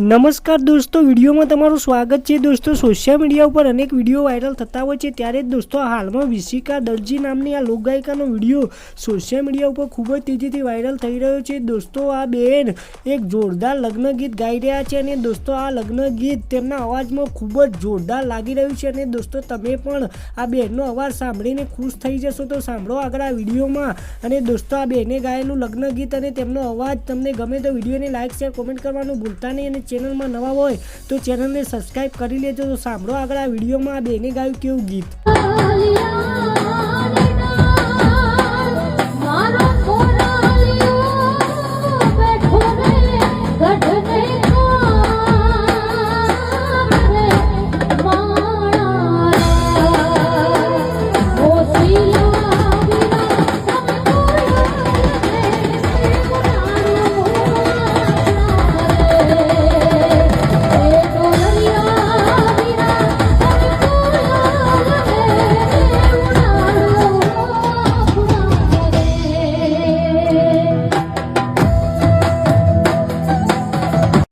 નમસ્કાર દોસ્તો, વિડીયોમાં તમારું સ્વાગત છે. દોસ્તો સોશિયલ મીડિયા ઉપર અનેક વીડિયો વાયરલ થતા હોય છે. ત્યારે જ દોસ્તો હાલમાં વિશિકા દરજી નામની આ લોકગાયિકાનો વીડિયો સોશિયલ મીડિયા ઉપર ખૂબ જ તેજીથી વાયરલ થઈ રહ્યો છે. દોસ્તો, આ બેન એક જોરદાર લગ્ન ગીત ગાઈ રહ્યા છે અને દોસ્તો, આ લગ્ન ગીત તેમના અવાજમાં ખૂબ જ જોરદાર લાગી રહ્યું છે અને દોસ્તો, તમે પણ આ બેનનો અવાજ સાંભળીને ખુશ થઈ જશો. તો સાંભળો આગળ આ વિડીયોમાં. અને દોસ્તો, આ બેને ગાયેલું લગ્ન ગીત અને તેમનો અવાજ તમને ગમે તો વિડીયોને લાઇક શેર કોમેન્ટ કરવાનું ભૂલતા નહીં અને ચેનલમાં નવા હોય તો ચેનલને સબસ્ક્રાઈબ કરી લેજો. તો સાંભળો આગળ આ વિડીયોમાં આ બેને ગાયું કેવું ગીત.